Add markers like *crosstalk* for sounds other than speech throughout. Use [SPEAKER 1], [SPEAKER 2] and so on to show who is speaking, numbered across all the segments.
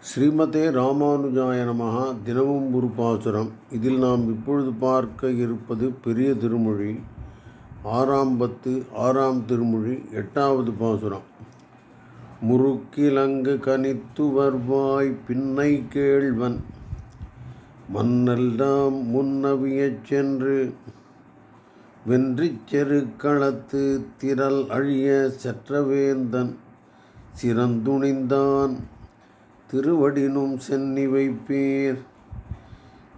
[SPEAKER 1] ஸ்ரீமதே ராமானுஜாய நமஹ. தினமும் ஒரு பாசுரம். இதில் நாம் இப்பொழுது பார்க்க இருப்பது பெரிய திருமொழி. ஆறாம் பத்து ஆறாம் திருமொழி எட்டாவது பாசுரம். முறுக்கிலங்கு கனித்து வருவாய் பின்னை கேள்வன். மன்னெல்லாம் முன்னவியச் சென்று வென்றிச் செருக்களத்து திரள் அழிய செற்றவேந்தன். சிறந்துணிந்தான் திருவடினும் சென்னி வைப்பேர்.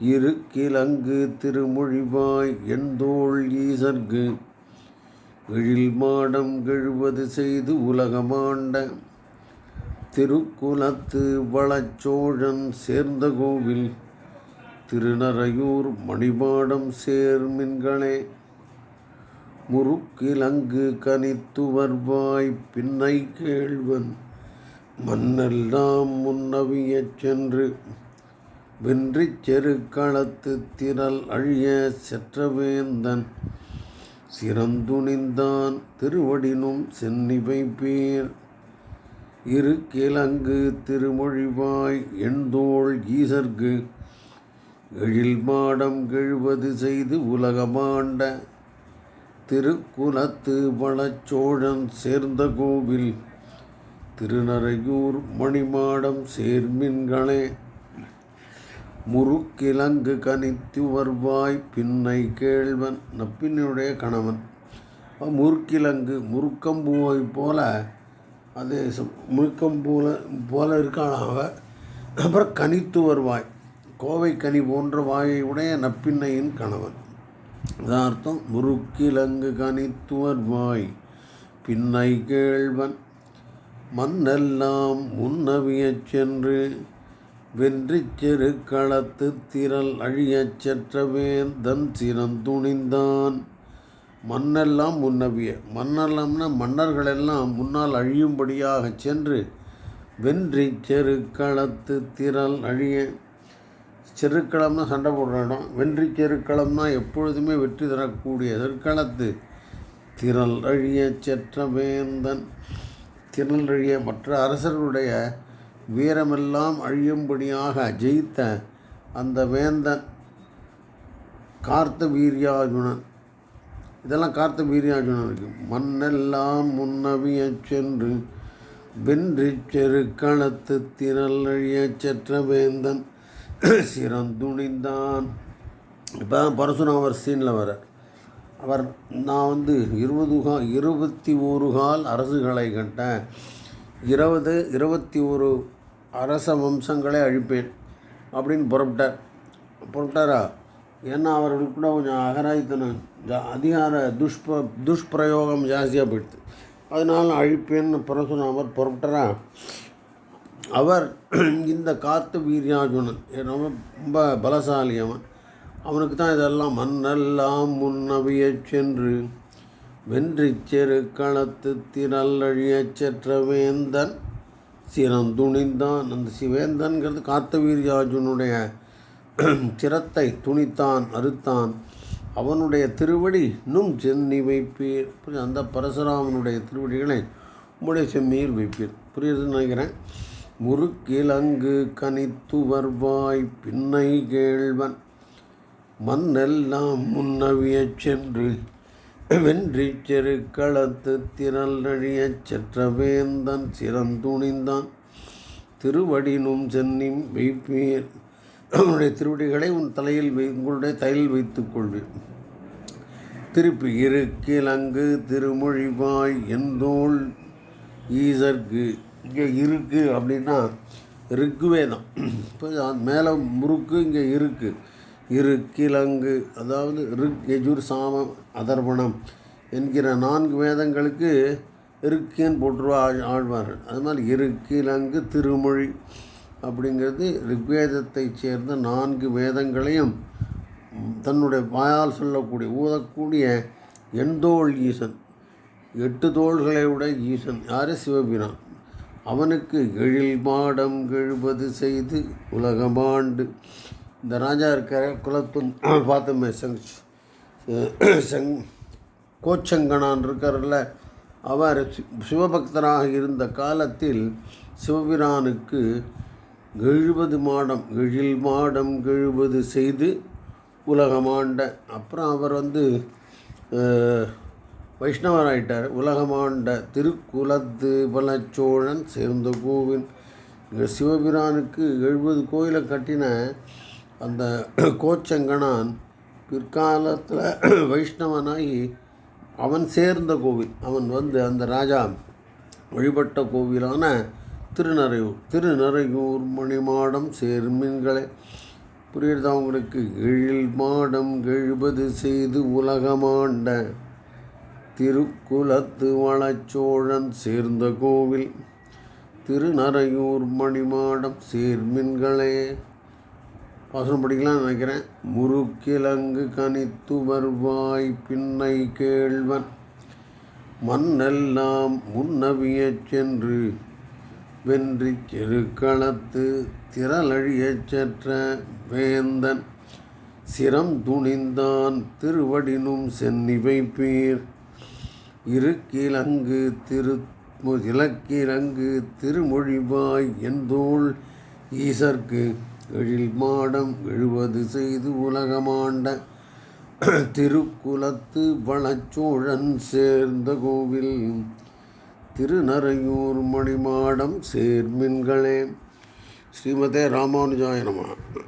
[SPEAKER 1] இருக்கிலங்கு திருமொழிவாய் எந்தோள் ஈசர்க்கு. எழில் மாடம் கெழுவது செய்து உலகமாண்ட திருக்குலத்து வளச்சோழன் சேர்ந்த கோவில். திருநறையூர் மணிமாடம் சேர்மின்களே முறுக்கிலங்கு கனித்து வருவாய் பின்னை கேள்வன். மண்ணெல்லாம் முன்னவியச் சென்று வென்றிச் செருக்களத்து திரள் அழிய செற்றவேந்தன். சிறந்துணிந்தான் திருவடினும் சென்னிவை பேர். இரு கிழங்கு திருமொழிவாய் எண்தோள் ஈசர்க்கு எழில் மாடம் கெழுவது செய்து உலகமாண்ட திருக்குலத்து வளச்சோழன் சேர்ந்த கோவில். திருநறையூர் மணிமாடம் சேர்மின்களே. முறுக்கிலங்கு கனித்து வருவாய் பின்னை கேள்வன் நப்பினுடைய கணவன். முறுக்கிலங்கு முறுக்கம்பூவை போல அது முறுக்கம்பூல போல இருக்கான் அவன் அப்புறம் கனித்து வருவாய் கோவை கனி போன்ற வாயை உடைய நப்பின்னையின் கணவன். அதான் அர்த்தம் முறுக்கிலங்கு கனித்து வருவாய் பின்னை கேள்வன் மண்ணெல்லாம் முன்னவியச் சென்று வென்றிச் செருக்களத்து திரள் அழியச் செற்றவேந்தன் சிறந்துணிந்தான் மண்ணெல்லாம் முன்னவிய மண்ணெல்லாம்னா மன்னர்களெல்லாம் முன்னால் அழியும்படியாக சென்று வென்றி செருக்களத்து திரள் அழிய செருக்களம்னா சண்டை போடுற இடம் வென்றி செருக்களம்னா எப்பொழுதுமே வெற்றி தரக்கூடிய செருக்களத்து திரள் அழிய செற்றவேந்தன் திருநெல்வேலிய மற்ற அரசர்களுடைய வீரமெல்லாம் அழியும்படியாக ஜெயித்த அந்த வேந்தன் கார்த்த வீரியார்ஜுனன் இதெல்லாம் கார்த்த வீரியார்ஜுனனுக்கு மண்ணெல்லாம் முன்னவிய சென்று வென்று செருக்களத்து திரள் அழிய செற்ற வேந்தன். சிறந்துணிந்தான். இப்போ பரசுராமர் சீனில் வர அவர் நான் வந்து இருபது கா இருபத்தி ஒரு கால் அரசுகளை கட்டேன் இருபது இருபத்தி ஒரு அரச வம்சங்களை அழிப்பேன் அப்படின்னு புறப்பட்டார். புறப்பட்டாரா? ஏன்னா அவர்களுக்கு கூட கொஞ்சம் அகராய்த்தனம் ஜா அதிகார துஷ்ப துஷ்பிரயோகம் ஜாஸ்தியாக போயிடுது. அதனால் அழிப்பேன்னு பரசுராமர் புறப்பட்டாரா? அவர் இந்த காத்து வீரியார்ஜுனன் ரொம்ப ரொம்ப பலசாலி அவன் அவனுக்கு தான் இதெல்லாம் மண்ணெல்லாம் முன்னவியச் சென்று வென்றி செரு களத்து திரள்ளழியச் செற்ற வேந்தன் சிறந்துணிந்தான். அந்த சிவேந்தன்கிறது காத்தவீரியார்ஜுனுடைய *clears throat* சிரத்தை துணித்தான் அறுத்தான். அவனுடைய திருவடி இன்னும் சென்னி வைப்பீர். அந்த பரசுராமனுடைய திருவடிகளை உம்முடைய செம்மியில் வைப்பீர். புரியுதுன்னு நினைக்கிறேன். முறுக்கிலங்கு கனித்துவர்வாய் பின்னை கேள்வன். மண்ணெல்லாம் முன்னவியச் சென்று வென்றி செருக்களத்து திரள் அழியச் செற்றவேந்தன் சிறந்துணிந்தான் திருவடினும் சென்னிம் வைப்பீர் அவனுடைய திருவடிகளை உன் தலையில் வை உங்களுடைய தலையில் வைத்துக் கொள்வேன். திருப்பி இருக்கிலங்கு திருமொழிவாய் எந்தோள் ஈசர்க்கு. இங்கே இருக்கு அப்படின்னா ரிக்குவேதம். இப்போ மேலே முறுக்கு இங்கே இருக்குது இரு கிழங்கு அதாவது ரிக் எஜுர் சாமம் அதர்வணம் என்கிற நான்கு வேதங்களுக்கு இருக்கேன்னு போட்டுருவா ஆழ்வார்கள். அது மாதிரி இரு கிழங்கு திருமொழி அப்படிங்கிறது ரிக்வேதத்தை சேர்ந்த நான்கு வேதங்களையும் தன்னுடைய வாயால் சொல்லக்கூடிய ஊதக்கூடிய எண்தோள் ஈசன் எட்டு தோள்களை உடைய ஈசன். யார்? சிவபிரான். அவனுக்கு எழில் மாடம் கெழுவது செய்து உலகமாண்டு இந்த ராஜா இருக்கிற குலத்தும் பார்த்தோமே செங் செங் கோச்சங்கனான் இருக்கார்ல அவர் சிவபக்தராக இருந்த காலத்தில் சிவபிரானுக்கு எழுபது மாடம் எழில் மாடம் எழுபது செய்து உலகமாண்ட அப்புறம் அவர் வந்து வைஷ்ணவராயிட்டார். உலகமாண்ட திருக்குலத்து பலச்சோழன் சேர்ந்த கோவில். சிவபிரானுக்கு எழுபது கோயிலை கட்டின அந்த கோச்சங்கனான் பிற்காலத்தில் வைஷ்ணவனாகி அவன் சேர்ந்த கோவில். அவன் வந்து அந்த ராஜா வழிபட்ட கோவிலான திருநறையூர். திருநறையூர் மணிமாடம் சேர்மீன்களை புரியுறதா உங்களுக்கு? எழில் மாடம் எழுபது செய்து உலகமாண்ட திருக்குலத்து வளச்சோழன் சேர்ந்த கோவில். திருநறையூர் மணிமாடம் சேர்மின்களே வாசனம் படிக்கலாம்னு நினைக்கிறேன். முறுக்கிழங்கு கனித்து வருவாய் பின்னை கேள்வன். மண்ணெல்லாம் முன்னவியச் சென்று வென்றி செருக்களத்து திரளழியச் செற்ற வேந்தன். சிரம் துணிந்தான் திருவடினும் சென்னிவை பேர். இருக்கிலங்கு திரு இலக்கிலங்கு திருமொழிவாய் எந்தோள் ஈசர்க்கு எழில் மாடம் எழுவது செய்து உலகமாண்ட திருக்குலத்து வளச்சோழன் சேர்ந்த கோவில். திருநறையூர் மணிமாடம் சேர்மின்களே. ஸ்ரீமதே ராமானுஜாய நமः.